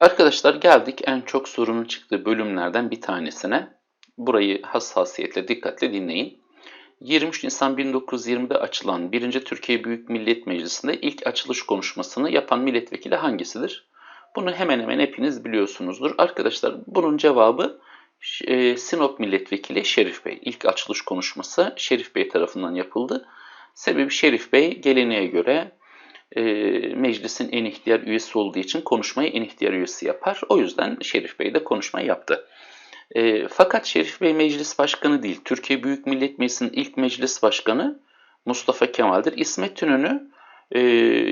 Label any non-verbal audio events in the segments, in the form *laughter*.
Arkadaşlar geldik en çok sorunun çıktığı bölümlerden bir tanesine. Burayı hassasiyetle, dikkatle dinleyin. 23 Nisan 1920'de açılan 1. Türkiye Büyük Millet Meclisi'nde ilk açılış konuşmasını yapan milletvekili hangisidir? Bunu hemen hemen hepiniz biliyorsunuzdur. Arkadaşlar bunun cevabı e, Sinop Milletvekili Şerif Bey. İlk açılış konuşması Şerif Bey tarafından yapıldı. Sebebi Şerif Bey geleneğe göre e, meclisin en ihtiyar üyesi olduğu için konuşmayı en ihtiyar üyesi yapar. O yüzden Şerif Bey de konuşmayı yaptı. E, fakat Şerif Bey meclis başkanı değil. Türkiye Büyük Millet Meclisi'nin ilk meclis başkanı Mustafa Kemal'dir. İsmet İnönü e,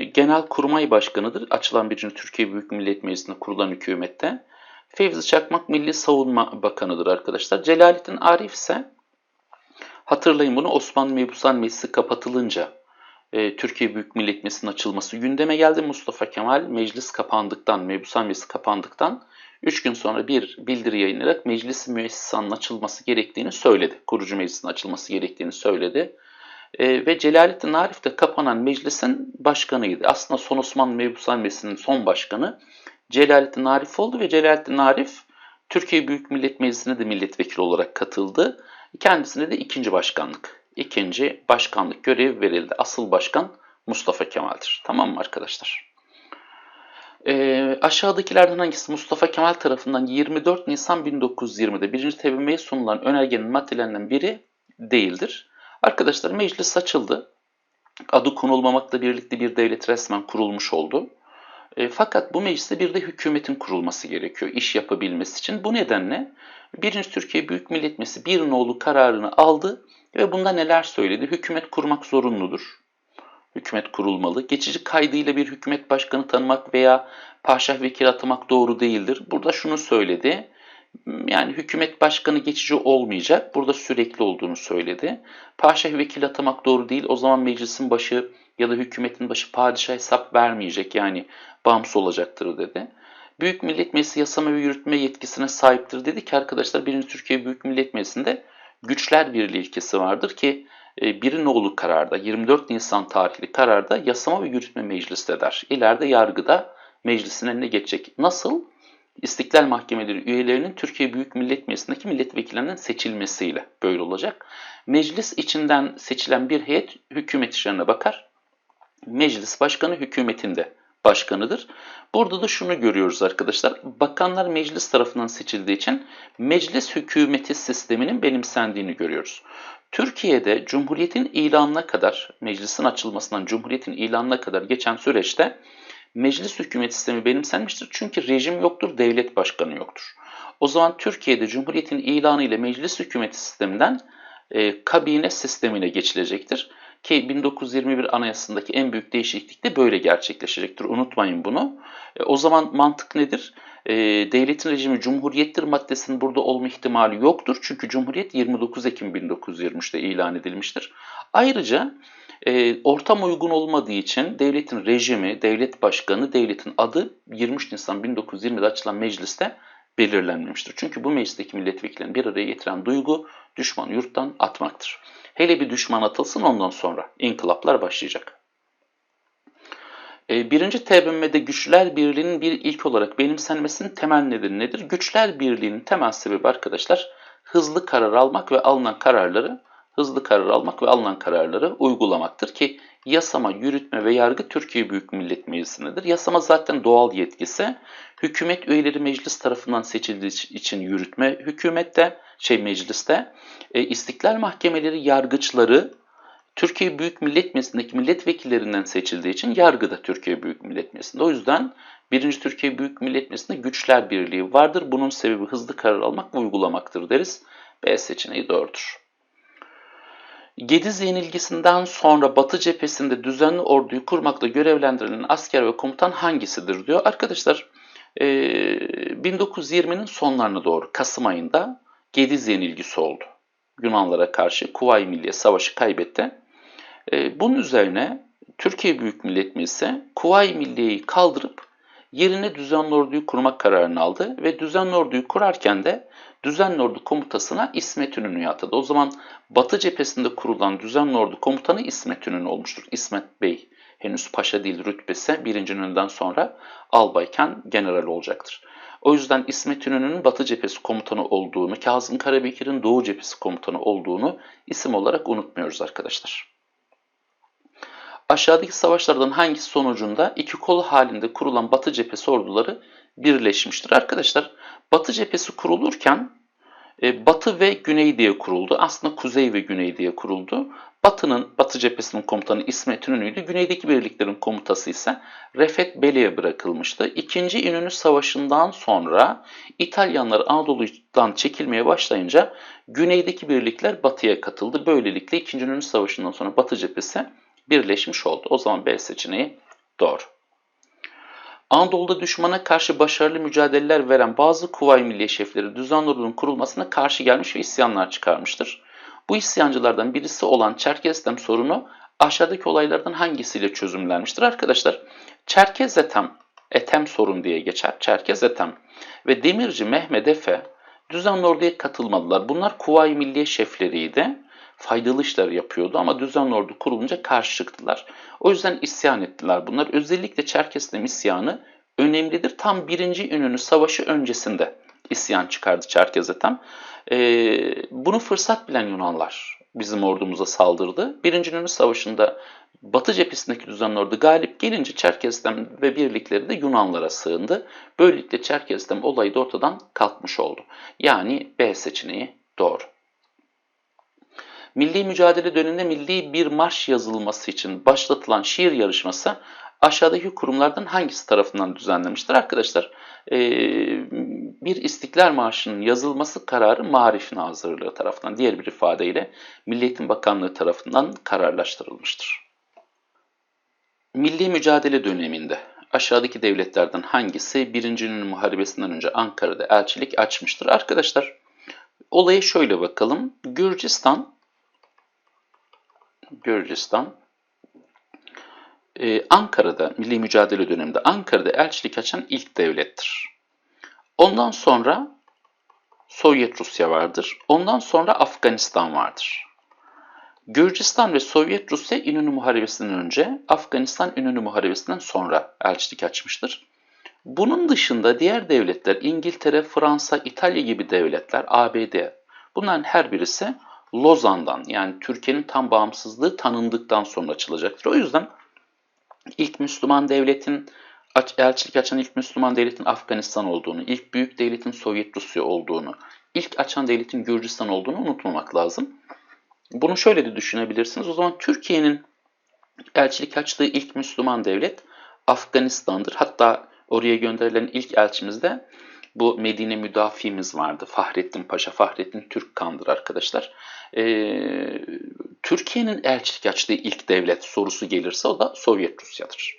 genel kurmay başkanıdır. Açılan birinci Türkiye Büyük Millet Meclisi'nde kurulan hükümette. Fevzi Çakmak Milli Savunma Bakanı'dır arkadaşlar. Celalettin Arif ise hatırlayın bunu Osmanlı Mebusan Meclisi kapatılınca e, Türkiye Büyük Millet Meclisi'nin açılması gündeme geldi. Mustafa Kemal meclis kapandıktan, Mebusan Meclisi kapandıktan 3 gün sonra bir bildiri yayınlayarak meclis müessisanın açılması gerektiğini söyledi. Kurucu meclisin açılması gerektiğini söyledi. E, ve Celalettin Arif de kapanan meclisin başkanıydı. Aslında son Osmanlı Mebusan Meclisi'nin son başkanı Celalettin Arif oldu ve Celalettin Arif Türkiye Büyük Millet Meclisi'ne de milletvekili olarak katıldı. Kendisine de ikinci başkanlık, ikinci başkanlık görevi verildi. Asıl başkan Mustafa Kemal'dir. Tamam mı arkadaşlar? Ee, aşağıdakilerden hangisi Mustafa Kemal tarafından 24 Nisan 1920'de 1. TBMM'ye sunulan önergenin maddelerinden biri değildir? Arkadaşlar meclis açıldı. Adı konulmamakla birlikte bir devlet resmen kurulmuş oldu. E, fakat bu mecliste bir de hükümetin kurulması gerekiyor iş yapabilmesi için. Bu nedenle 1. Türkiye Büyük Millet Meclisi bir nolu kararını aldı ve bunda neler söyledi? Hükümet kurmak zorunludur. Hükümet kurulmalı. Geçici kaydıyla bir hükümet başkanı tanımak veya paşa vekil atamak doğru değildir. Burada şunu söyledi. Yani hükümet başkanı geçici olmayacak. Burada sürekli olduğunu söyledi. Paşa vekil atamak doğru değil. O zaman meclisin başı ya da hükümetin başı padişah hesap vermeyecek. Yani bağımsız olacaktır dedi. Büyük Millet Meclisi yasama ve yürütme yetkisine sahiptir dedi ki arkadaşlar 1. Türkiye Büyük Millet Meclisi'nde güçler birliği ilkesi vardır ki e, bir nolu kararda 24 Nisan tarihli kararda yasama ve yürütme meclisi der. İleride yargıda meclisin eline geçecek. Nasıl? İstiklal Mahkemeleri üyelerinin Türkiye Büyük Millet Meclisi'ndeki milletvekillerinin seçilmesiyle böyle olacak. Meclis içinden seçilen bir heyet hükümet işlerine bakar. Meclis başkanı hükümetinde başkanıdır. Burada da şunu görüyoruz arkadaşlar. Bakanlar meclis tarafından seçildiği için meclis hükümeti sisteminin benimsendiğini görüyoruz. Türkiye'de Cumhuriyet'in ilanına kadar, meclisin açılmasından Cumhuriyet'in ilanına kadar geçen süreçte meclis hükümet sistemi benimsenmiştir. Çünkü rejim yoktur, devlet başkanı yoktur. O zaman Türkiye'de Cumhuriyet'in ilanı ile meclis hükümeti sisteminden e, kabine sistemine geçilecektir. Ki 1921 Anayasası'ndaki en büyük değişiklik de böyle gerçekleşecektir. Unutmayın bunu. E, o zaman mantık nedir? E, devletin rejimi cumhuriyettir maddesinin burada olma ihtimali yoktur. Çünkü cumhuriyet 29 Ekim 1923'te ilan edilmiştir. Ayrıca e, ortam uygun olmadığı için devletin rejimi, devlet başkanı, devletin adı 23 Nisan 1920'de açılan mecliste belirlenmemiştir. Çünkü bu meclisteki milletvekillerini bir araya getiren duygu düşmanı yurttan atmaktır. Hele bir düşman atılsın ondan sonra inkılaplar başlayacak. E, birinci TBMM'de güçler birliğinin bir ilk olarak benimsenmesinin temel nedeni nedir? Güçler birliğinin temel sebebi arkadaşlar hızlı karar almak ve alınan kararları hızlı karar almak ve alınan kararları uygulamaktır ki yasama, yürütme ve yargı Türkiye Büyük Millet Meclisi'ndedir. Yasama zaten doğal yetkisi. Hükümet üyeleri meclis tarafından seçildiği için yürütme hükümette, şey mecliste. E, İstiklal Mahkemeleri yargıçları Türkiye Büyük Millet Meclisi'ndeki milletvekillerinden seçildiği için yargı da Türkiye Büyük Millet Meclisi'nde. O yüzden 1. Türkiye Büyük Millet Meclisi'nde güçler birliği vardır. Bunun sebebi hızlı karar almak ve uygulamaktır deriz. B seçeneği doğrudur. Gediz yenilgisinden sonra Batı cephesinde düzenli orduyu kurmakla görevlendirilen asker ve komutan hangisidir diyor. Arkadaşlar 1920'nin sonlarına doğru Kasım ayında Gediz yenilgisi oldu. Yunanlara karşı Kuvayi Milliye Savaşı kaybetti. Bunun üzerine Türkiye Büyük Millet Meclisi Kuvayi Milliye'yi kaldırıp yerine düzenli orduyu kurmak kararını aldı ve düzenli orduyu kurarken de düzenli ordu komutasına İsmet İnönü'yü atadı. O zaman Batı cephesinde kurulan düzenli ordu komutanı İsmet İnönü olmuştur. İsmet Bey henüz paşa değil rütbesi birinci İnönü'den sonra albayken general olacaktır. O yüzden İsmet İnönü'nün Batı cephesi komutanı olduğunu, Kazım Karabekir'in Doğu cephesi komutanı olduğunu isim olarak unutmuyoruz arkadaşlar. Aşağıdaki savaşlardan hangisi sonucunda iki kol halinde kurulan Batı cephesi orduları birleşmiştir? Arkadaşlar Batı cephesi kurulurken e, Batı ve Güney diye kuruldu. Aslında Kuzey ve Güney diye kuruldu. Batı'nın, Batı cephesinin komutanı İsmet İnönü'ydü. Güneydeki birliklerin komutası ise Refet Bey'e bırakılmıştı. İkinci İnönü Savaşı'ndan sonra İtalyanlar Anadolu'dan çekilmeye başlayınca güneydeki birlikler Batı'ya katıldı. Böylelikle İkinci İnönü Savaşı'ndan sonra Batı cephesi birleşmiş oldu. O zaman B seçeneği doğru. Anadolu'da düşmana karşı başarılı mücadeleler veren bazı Kuvayi Milliye şefleri düzenli ordunun kurulmasına karşı gelmiş ve isyanlar çıkarmıştır. Bu isyancılardan birisi olan Çerkeztem sorunu aşağıdaki olaylardan hangisiyle çözümlenmiştir? Arkadaşlar Çerkez Etem, Etem sorun diye geçer. Çerkez Etem ve Demirci Mehmet Efe düzenli orduya katılmadılar. Bunlar Kuvayi Milliye şefleriydi. Faydalı işler yapıyordu ama düzenli ordu kurulunca karşı çıktılar. O yüzden isyan ettiler bunlar. Özellikle Çerkestem isyanı önemlidir. Tam 1. İnönü Savaşı öncesinde isyan çıkardı Çerkezetem. Ee, bunu fırsat bilen Yunanlar bizim ordumuza saldırdı. 1. İnönü Savaşı'nda Batı cephesindeki düzenli ordu galip gelince Çerkeztem ve birlikleri de Yunanlara sığındı. Böylelikle Çerkeztem olayı da ortadan kalkmış oldu. Yani B seçeneği doğru. Milli mücadele döneminde milli bir marş yazılması için başlatılan şiir yarışması aşağıdaki kurumlardan hangisi tarafından düzenlenmiştir? Arkadaşlar bir İstiklal Marşı'nın yazılması kararı Marif Nazırlığı tarafından, diğer bir ifadeyle Milli Eğitim Bakanlığı tarafından kararlaştırılmıştır. Milli mücadele döneminde aşağıdaki devletlerden hangisi 1. İnönü Muharebesi'nden önce Ankara'da elçilik açmıştır? Arkadaşlar olaya şöyle bakalım. Gürcistan Gürcistan ee, Ankara'da, milli mücadele döneminde Ankara'da elçilik açan ilk devlettir. Ondan sonra Sovyet Rusya vardır. Ondan sonra Afganistan vardır. Gürcistan ve Sovyet Rusya İnönü Muharebesi'nden önce, Afganistan İnönü Muharebesi'nden sonra elçilik açmıştır. Bunun dışında diğer devletler İngiltere, Fransa, İtalya gibi devletler, ABD bunların her birisi Lozan'dan yani Türkiye'nin tam bağımsızlığı tanındıktan sonra açılacaktır. O yüzden ilk Müslüman devletin elçilik açan ilk Müslüman devletin Afganistan olduğunu, ilk büyük devletin Sovyet Rusya olduğunu, ilk açan devletin Gürcistan olduğunu unutmamak lazım. Bunu şöyle de düşünebilirsiniz. O zaman Türkiye'nin elçilik açtığı ilk Müslüman devlet Afganistan'dır. Hatta oraya gönderilen ilk elçimiz de bu Medine müdafimiz vardı. Fahrettin Paşa, Fahrettin Türkkan'dır arkadaşlar. Ee, Türkiye'nin elçilik açtığı ilk devlet sorusu gelirse o da Sovyet Rusya'dır.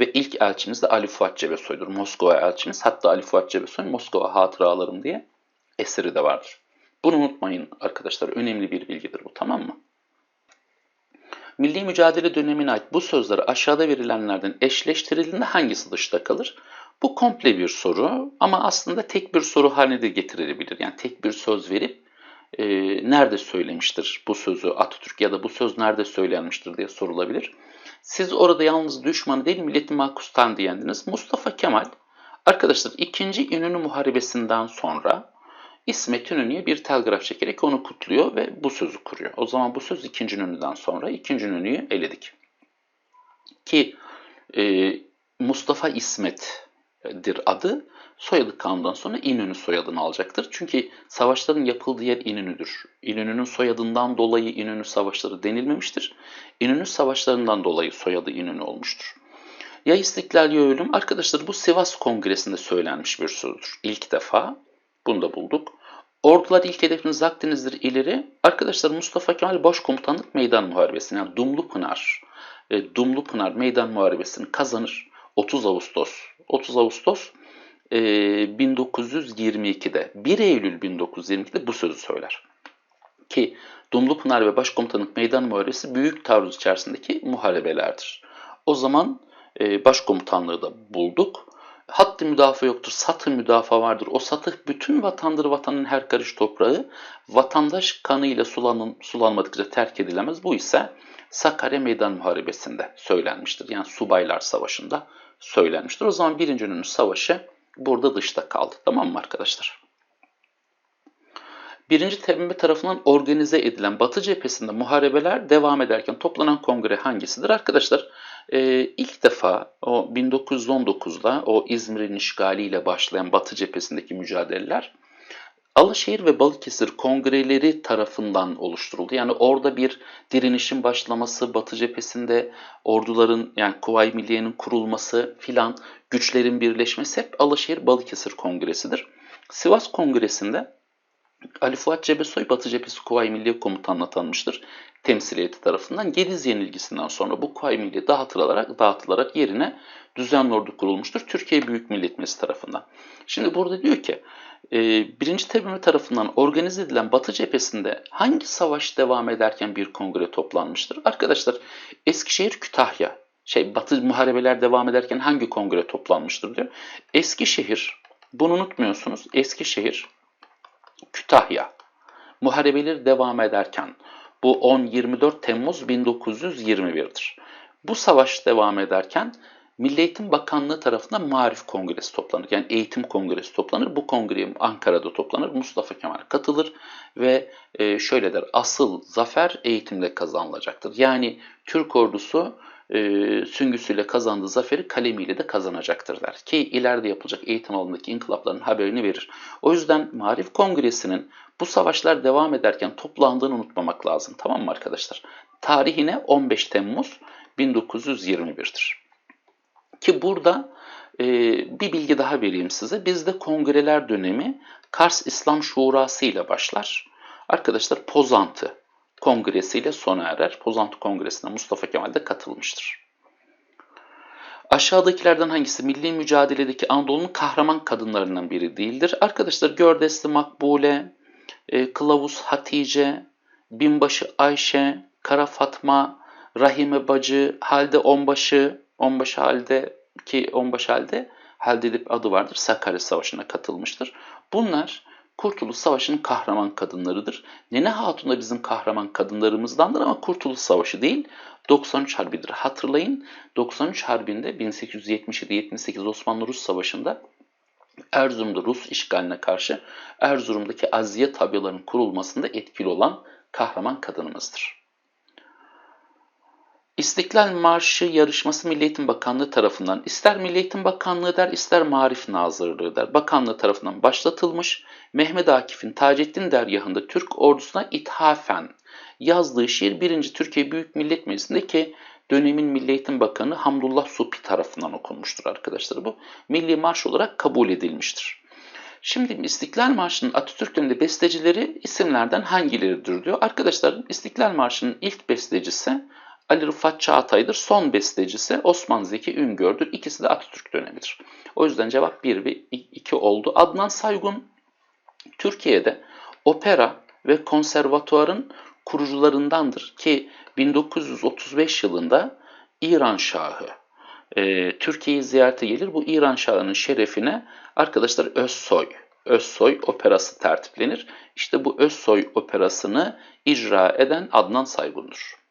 Ve ilk elçimiz de Ali Fuat Cebesoy'dur. Moskova elçimiz. Hatta Ali Fuat Cebesoy Moskova Hatıralarım diye eseri de vardır. Bunu unutmayın arkadaşlar. Önemli bir bilgidir bu tamam mı? Milli mücadele dönemine ait bu sözleri aşağıda verilenlerden eşleştirildiğinde hangisi dışta kalır? Bu komple bir soru ama aslında tek bir soru haline de getirilebilir. Yani tek bir söz verip e, nerede söylemiştir bu sözü Atatürk ya da bu söz nerede söylenmiştir diye sorulabilir. Siz orada yalnız düşmanı değil milleti makustan diyendiniz. Mustafa Kemal arkadaşlar 2. İnönü Muharebesi'nden sonra İsmet İnönü'ye bir telgraf çekerek onu kutluyor ve bu sözü kuruyor. O zaman bu söz 2. İnönü'den sonra 2. İnönü'yü eledik. Ki e, Mustafa İsmet'dir adı. Soyadı kanundan sonra İnönü soyadını alacaktır. Çünkü savaşların yapıldığı yer İnönü'dür. İnönü'nün soyadından dolayı İnönü savaşları denilmemiştir. İnönü savaşlarından dolayı soyadı İnönü olmuştur. Ya istiklal ya ölüm. Arkadaşlar bu Sivas Kongresi'nde söylenmiş bir sözdür. İlk defa bunu da bulduk. Ordular ilk hedefiniz Akdeniz'dir ileri. Arkadaşlar Mustafa Kemal Başkomutanlık Meydan Muharebesi'ni yani Dumlupınar, e, Dumlupınar Meydan Muharebesi'ni kazanır. 30 Ağustos. 30 Ağustos 1922'de ee, 1 Eylül 1922'de bu sözü söyler. Ki Dumlupınar ve Başkomutanlık Meydan Muharebesi büyük taarruz içerisindeki muharebelerdir. O zaman e, başkomutanlığı da bulduk. Hattı müdafaa yoktur, satı müdafaa vardır. O satı bütün vatandır, vatanın her karış toprağı. Vatandaş kanıyla sulan, sulanmadıkça terk edilemez. Bu ise Sakarya Meydan Muharebesi'nde söylenmiştir. Yani Subaylar Savaşı'nda söylenmiştir. O zaman Birinci İnönü Savaşı burada dışta kaldı. Tamam mı arkadaşlar? Birinci TBMM tarafından organize edilen Batı cephesinde muharebeler devam ederken toplanan kongre hangisidir? Arkadaşlar e, ilk defa o 1919'da o İzmir'in işgaliyle başlayan Batı cephesindeki mücadeleler Alaşehir ve Balıkesir kongreleri tarafından oluşturuldu. Yani orada bir direnişin başlaması, Batı cephesinde orduların yani Kuvayi Milliye'nin kurulması filan güçlerin birleşmesi hep Alaşehir Balıkesir kongresidir. Sivas kongresinde Ali Fuat Cebesoy Batı Cephesi Kuvayi Milliye Komutanı'na tanınmıştır. Temsiliyeti tarafından Gediz yenilgisinden sonra bu Kuvayi Milliye dağıtılarak, dağıtılarak yerine düzenli ordu kurulmuştur. Türkiye Büyük Millet Meclisi tarafından. Şimdi burada diyor ki e, birinci TBMM tarafından organize edilen Batı cephesinde hangi savaş devam ederken bir kongre toplanmıştır? Arkadaşlar Eskişehir Kütahya şey Batı muharebeler devam ederken hangi kongre toplanmıştır diyor. Eskişehir bunu unutmuyorsunuz. Eskişehir Kütahya muharebeleri devam ederken bu 10-24 Temmuz 1921'dir. Bu savaş devam ederken Milli Eğitim Bakanlığı tarafından Marif Kongresi toplanır. Yani Eğitim Kongresi toplanır. Bu kongre Ankara'da toplanır. Mustafa Kemal katılır ve e, şöyle der. Asıl zafer eğitimle kazanılacaktır. Yani Türk ordusu e, süngüsüyle kazandığı zaferi kalemiyle de kazanacaktır der. Ki ileride yapılacak eğitim alanındaki inkılapların haberini verir. O yüzden Marif Kongresi'nin bu savaşlar devam ederken toplandığını unutmamak lazım. Tamam mı arkadaşlar? Tarihine 15 Temmuz 1921'dir. Ki burada e, bir bilgi daha vereyim size. Bizde kongreler dönemi Kars İslam Şurası ile başlar. Arkadaşlar Pozantı Kongresi ile sona erer. Pozantı Kongresi'ne Mustafa Kemal de katılmıştır. Aşağıdakilerden hangisi milli mücadeledeki Anadolu'nun kahraman kadınlarından biri değildir? Arkadaşlar Gördesli Makbule, e, Kılavuz Hatice, Binbaşı Ayşe, Kara Fatma, Rahime Bacı, Halde Onbaşı, Onbaşı Halde ki Onbaşı Halde Halde adı vardır. Sakarya Savaşı'na katılmıştır. Bunlar Kurtuluş Savaşı'nın kahraman kadınlarıdır. Nene Hatun da bizim kahraman kadınlarımızdandır ama Kurtuluş Savaşı değil 93 Harbi'dir. Hatırlayın 93 Harbi'nde 1877-78 Osmanlı-Rus Savaşı'nda Erzurum'da Rus işgaline karşı Erzurum'daki Aziye tabyalarının kurulmasında etkili olan kahraman kadınımızdır. İstiklal Marşı yarışması Milli Eğitim Bakanlığı tarafından ister Milli Eğitim Bakanlığı der ister Marif Nazırlığı der. Bakanlığı tarafından başlatılmış Mehmet Akif'in Taceddin dergahında Türk ordusuna ithafen yazdığı şiir 1. Türkiye Büyük Millet Meclisi'nde ki dönemin Milli Eğitim Bakanı Hamdullah Supi tarafından okunmuştur arkadaşlar. Bu milli marş olarak kabul edilmiştir. Şimdi İstiklal Marşı'nın Atatürk döneminde bestecileri isimlerden hangileridir diyor. Arkadaşlar İstiklal Marşı'nın ilk bestecisi Ali Rıfat Çağatay'dır. Son bestecisi Osman Zeki Üngör'dür. İkisi de Atatürk dönemidir. O yüzden cevap 1 ve 2 oldu. Adnan Saygun Türkiye'de opera ve konservatuarın kurucularındandır ki 1935 yılında İran Şahı e, Türkiye'yi ziyarete gelir. Bu İran Şahı'nın şerefine arkadaşlar Özsoy, Özsoy operası tertiplenir. İşte bu Özsoy operasını icra eden Adnan Saygun'dur.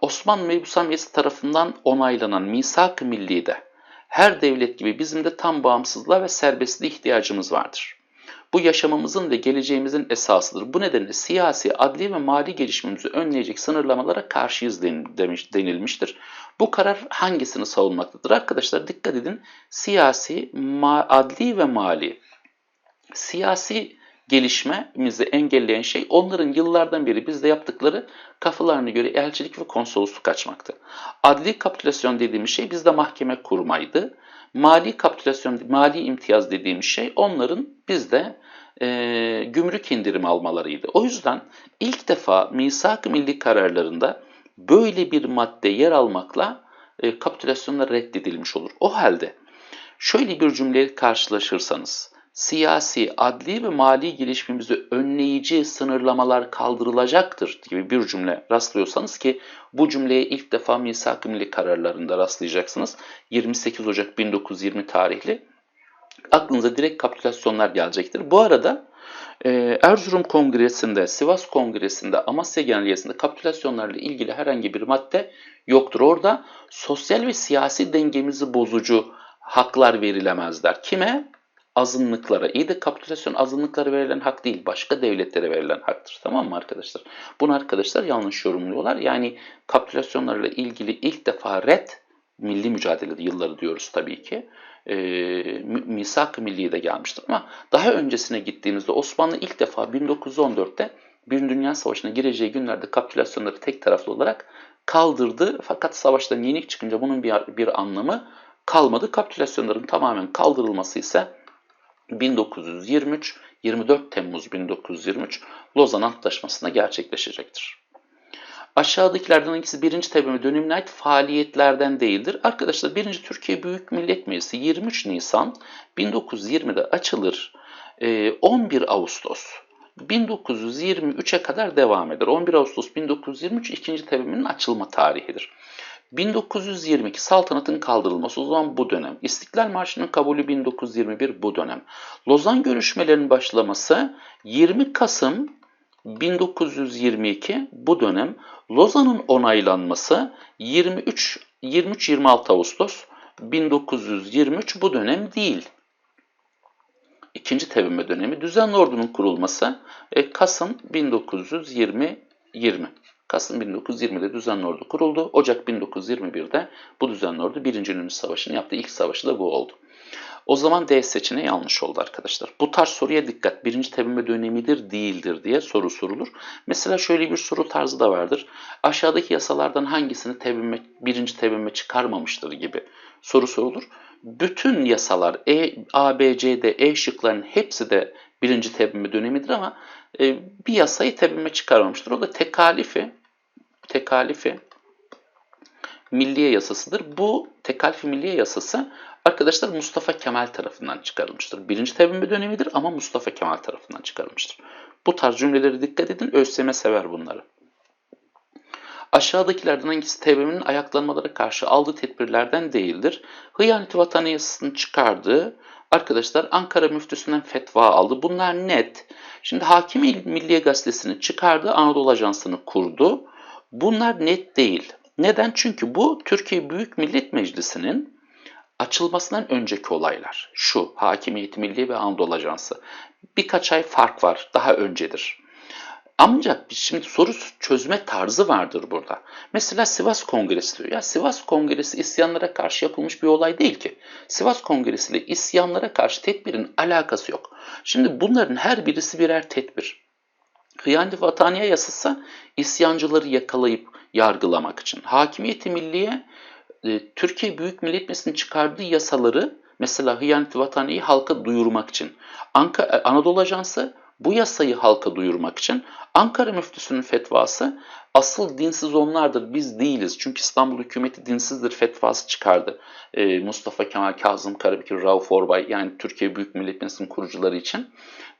Osmanlı Mebusan Meclisi tarafından onaylanan Misak-ı Milli'de her devlet gibi bizim de tam bağımsızlığa ve serbestliğe ihtiyacımız vardır. Bu yaşamımızın ve geleceğimizin esasıdır. Bu nedenle siyasi, adli ve mali gelişmemizi önleyecek sınırlamalara karşıyız demiş, denilmiştir. Bu karar hangisini savunmaktadır? Arkadaşlar dikkat edin. Siyasi, adli ve mali. Siyasi gelişmemizi engelleyen şey onların yıllardan beri bizde yaptıkları kafalarına göre elçilik ve konsolosluk açmaktı. Adli kapitülasyon dediğimiz şey bizde mahkeme kurmaydı. Mali kapitülasyon, mali imtiyaz dediğimiz şey onların bizde e, gümrük indirimi almalarıydı. O yüzden ilk defa misak-ı milli kararlarında böyle bir madde yer almakla e, kapitülasyonla reddedilmiş olur. O halde şöyle bir cümleyle karşılaşırsanız, siyasi, adli ve mali gelişmemizi önleyici sınırlamalar kaldırılacaktır gibi bir cümle rastlıyorsanız ki bu cümleye ilk defa misak-ı milli kararlarında rastlayacaksınız. 28 Ocak 1920 tarihli aklınıza direkt kapitülasyonlar gelecektir. Bu arada Ee, Erzurum Kongresi'nde, Sivas Kongresi'nde, Amasya Genelgesi'nde kapitülasyonlarla ilgili herhangi bir madde yoktur. Orada sosyal ve siyasi dengemizi bozucu haklar verilemezler. Kime? Azınlıklara. İyi de kapitülasyon azınlıklara verilen hak değil, başka devletlere verilen haktır. Tamam mı arkadaşlar? Bunu arkadaşlar yanlış yorumluyorlar. Yani kapitülasyonlarla ilgili ilk defa red, milli mücadele yılları diyoruz tabii ki e, misak-ı milliye gelmiştir. Ama daha öncesine gittiğimizde Osmanlı ilk defa 1914'te bir Dünya Savaşı'na gireceği günlerde kapitülasyonları tek taraflı olarak kaldırdı. Fakat savaştan yenik çıkınca bunun bir, bir anlamı kalmadı. Kapitülasyonların tamamen kaldırılması ise 1923, 24 Temmuz 1923 Lozan Antlaşması'nda gerçekleşecektir. Aşağıdakilerden hangisi 1. TBMM dönemine ait faaliyetlerden değildir? Arkadaşlar 1. Türkiye Büyük Millet Meclisi 23 Nisan 1920'de açılır. 11 ee, Ağustos 1923'e kadar devam eder. 11 Ağustos 1923 2. TBMM'nin açılma tarihidir. 1922 saltanatın kaldırılması o zaman bu dönem. İstiklal Marşı'nın kabulü 1921 bu dönem. Lozan görüşmelerinin başlaması 20 Kasım 1922 bu dönem Lozan'ın onaylanması 23 23-26 Ağustos 1923 bu dönem değil. İkinci tevime dönemi düzenli ordunun kurulması e, Kasım 1920 20. Kasım 1920'de düzenli ordu kuruldu. Ocak 1921'de bu düzenli ordu 1. Dünya Savaşı'nı yaptı. İlk savaşı da bu oldu. O zaman D seçeneği yanlış oldu arkadaşlar. Bu tarz soruya dikkat. Birinci tepinme dönemidir, değildir diye soru sorulur. Mesela şöyle bir soru tarzı da vardır. Aşağıdaki yasalardan hangisini tepinme, birinci tepinme çıkarmamıştır gibi soru sorulur. Bütün yasalar E, A, B, C, D, E şıkların hepsi de birinci tepinme dönemidir ama bir yasayı tepinme çıkarmamıştır. O da tekalifi, tekalifi Milliye Yasası'dır. Bu Tekalifi Milliye Yasası arkadaşlar Mustafa Kemal tarafından çıkarılmıştır. Birinci tevhimi dönemidir ama Mustafa Kemal tarafından çıkarılmıştır. Bu tarz cümleleri dikkat edin. ÖSYM sever bunları. Aşağıdakilerden hangisi TBMM'nin ayaklanmalara karşı aldığı tedbirlerden değildir? Hıyaneti Vatanı Yasası'nı çıkardığı arkadaşlar Ankara müftüsünden fetva aldı. Bunlar net. Şimdi Hakim Milliye Gazetesi'ni çıkardı, Anadolu Ajansı'nı kurdu. Bunlar net değil. Neden? Çünkü bu Türkiye Büyük Millet Meclisi'nin açılmasından önceki olaylar. Şu Hakimiyet Milli ve Anadolu Ajansı. Birkaç ay fark var. Daha öncedir. Ancak şimdi soru çözme tarzı vardır burada. Mesela Sivas Kongresi diyor. Ya Sivas Kongresi isyanlara karşı yapılmış bir olay değil ki. Sivas Kongresi ile isyanlara karşı tedbirin alakası yok. Şimdi bunların her birisi birer tedbir. Hıyanet Vataniye yasası isyancıları yakalayıp yargılamak için. Hakimiyeti Milliye e, Türkiye Büyük Millet Meclisi'nin çıkardığı yasaları mesela Hıyanet Vataniye'yi halka duyurmak için. Anka, Anadolu Ajansı bu yasayı halka duyurmak için Ankara müftüsünün fetvası asıl dinsiz onlardır biz değiliz. Çünkü İstanbul hükümeti dinsizdir fetvası çıkardı. Ee, Mustafa Kemal Kazım Karabekir, Rauf Orbay yani Türkiye Büyük Millet Meclisi'nin kurucuları için.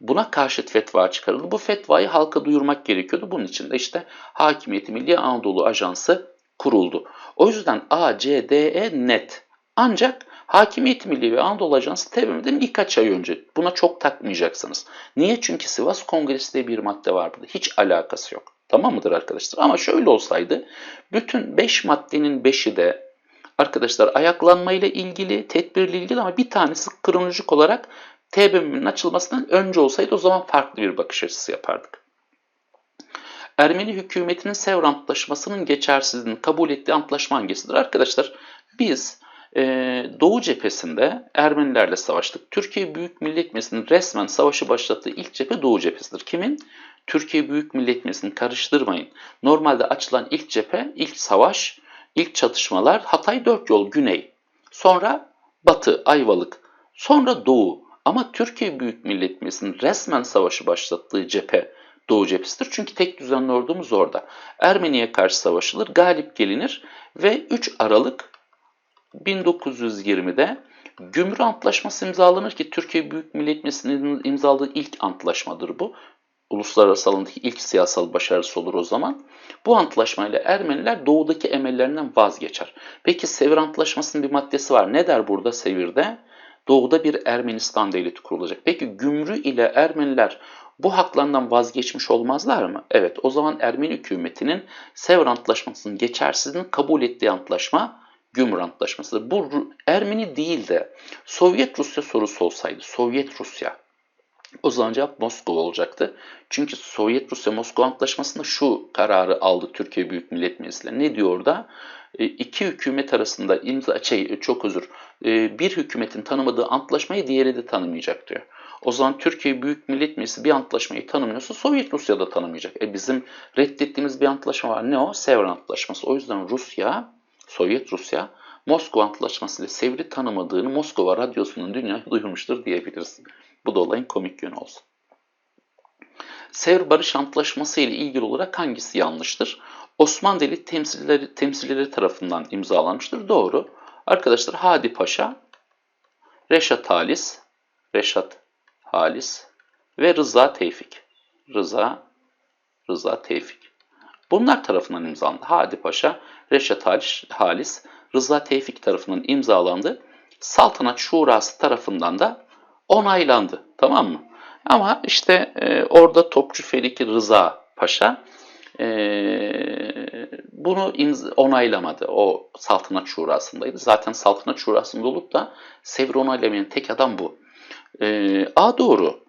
Buna karşıt fetva çıkarıldı. Bu fetvayı halka duyurmak gerekiyordu. Bunun için de işte Hakimiyeti Milli Anadolu Ajansı kuruldu. O yüzden A, E net. Ancak Hakimiyet Milli ve Anadolu Ajansı TBMM'den birkaç ay önce. Buna çok takmayacaksınız. Niye? Çünkü Sivas Kongresi diye bir madde var burada. Hiç alakası yok. Tamam mıdır arkadaşlar? Ama şöyle olsaydı bütün 5 maddenin 5'i de arkadaşlar ayaklanma ile ilgili, tedbirle ilgili ama bir tanesi kronolojik olarak TBMM'nin açılmasından önce olsaydı o zaman farklı bir bakış açısı yapardık. Ermeni hükümetinin Sevr Antlaşması'nın geçersizliğini kabul ettiği antlaşma hangisidir? Arkadaşlar biz e, Doğu cephesinde Ermenilerle savaştık. Türkiye Büyük Millet Meclisi'nin resmen savaşı başlattığı ilk cephe Doğu cephesidir. Kimin? Türkiye Büyük Millet Meclisi'ni karıştırmayın. Normalde açılan ilk cephe, ilk savaş, ilk çatışmalar Hatay Dört Yol Güney. Sonra Batı, Ayvalık. Sonra Doğu. Ama Türkiye Büyük Millet Meclisi'nin resmen savaşı başlattığı cephe Doğu cephesidir. Çünkü tek düzenli ordumuz orada. Ermeniye karşı savaşılır, galip gelinir ve 3 Aralık 1920'de Gümrü Antlaşması imzalanır ki Türkiye Büyük Millet Meclisi'nin imzaladığı ilk antlaşmadır bu. Uluslararası alandaki ilk siyasal başarısı olur o zaman. Bu antlaşmayla Ermeniler doğudaki emellerinden vazgeçer. Peki Sevir Antlaşması'nın bir maddesi var. Ne der burada Sevir'de? doğuda bir Ermenistan devleti kurulacak. Peki Gümrü ile Ermeniler bu haklarından vazgeçmiş olmazlar mı? Evet o zaman Ermeni hükümetinin Sevr Antlaşması'nın geçersizliğini kabul ettiği antlaşma Gümrü Antlaşması'dır. Bu Ermeni değil de Sovyet Rusya sorusu olsaydı, Sovyet Rusya o zaman cevap Moskova olacaktı. Çünkü Sovyet Rusya Moskova Antlaşması'nda şu kararı aldı Türkiye Büyük Millet Meclisi. Ne diyor orada? E, iki hükümet arasında imza şey çok özür e, bir hükümetin tanımadığı antlaşmayı diğeri de tanımayacak diyor. O zaman Türkiye Büyük Millet Meclisi bir antlaşmayı tanımıyorsa Sovyet Rusya da tanımayacak. E bizim reddettiğimiz bir antlaşma var. Ne o? Sevr Antlaşması. O yüzden Rusya, Sovyet Rusya Moskova Antlaşması ile Sevr'i tanımadığını Moskova Radyosu'nun dünyaya *laughs* duyurmuştur diyebiliriz. Bu da olayın komik yönü olsun. Sevr Barış Antlaşması ile ilgili olarak hangisi yanlıştır? Osmanlı Devleti temsilcileri, temsilcileri tarafından imzalanmıştır. Doğru. Arkadaşlar Hadi Paşa, Reşat Halis, Reşat Halis ve Rıza Tevfik. Rıza, Rıza Tevfik. Bunlar tarafından imzalandı. Hadi Paşa, Reşat Halis, Rıza Tevfik tarafından imzalandı. Saltanat Şurası tarafından da onaylandı. Tamam mı? Ama işte e, orada Topçu Feliki Rıza Paşa e, bunu imza, onaylamadı. O saltanat şurasındaydı. Zaten saltanat şurasında olup da Sevri onaylamayan tek adam bu. E, A doğru.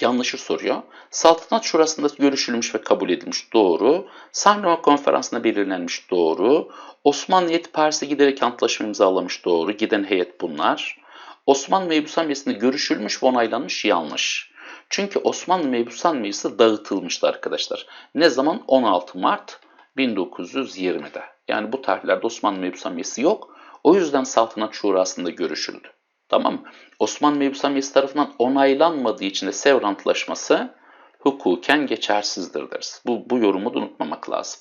Yanlışı soruyor. Saltanat şurasında görüşülmüş ve kabul edilmiş. Doğru. Sanrama konferansında belirlenmiş. Doğru. Osmanlı heyeti Paris'e giderek antlaşma imzalamış. Doğru. Giden heyet bunlar. Osmanlı Mebusan Meclisi'nde görüşülmüş ve onaylanmış yanlış. Çünkü Osmanlı Mebusan Meclisi dağıtılmıştı arkadaşlar. Ne zaman? 16 Mart 1920'de. Yani bu tarihlerde Osmanlı Mebusan Meclisi yok. O yüzden Saltanat Şurası'nda görüşüldü. Tamam mı? Osmanlı Mebusan Meclisi tarafından onaylanmadığı için de Sevr Antlaşması hukuken geçersizdir deriz. Bu, bu yorumu da unutmamak lazım.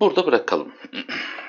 Burada bırakalım. *clears throat*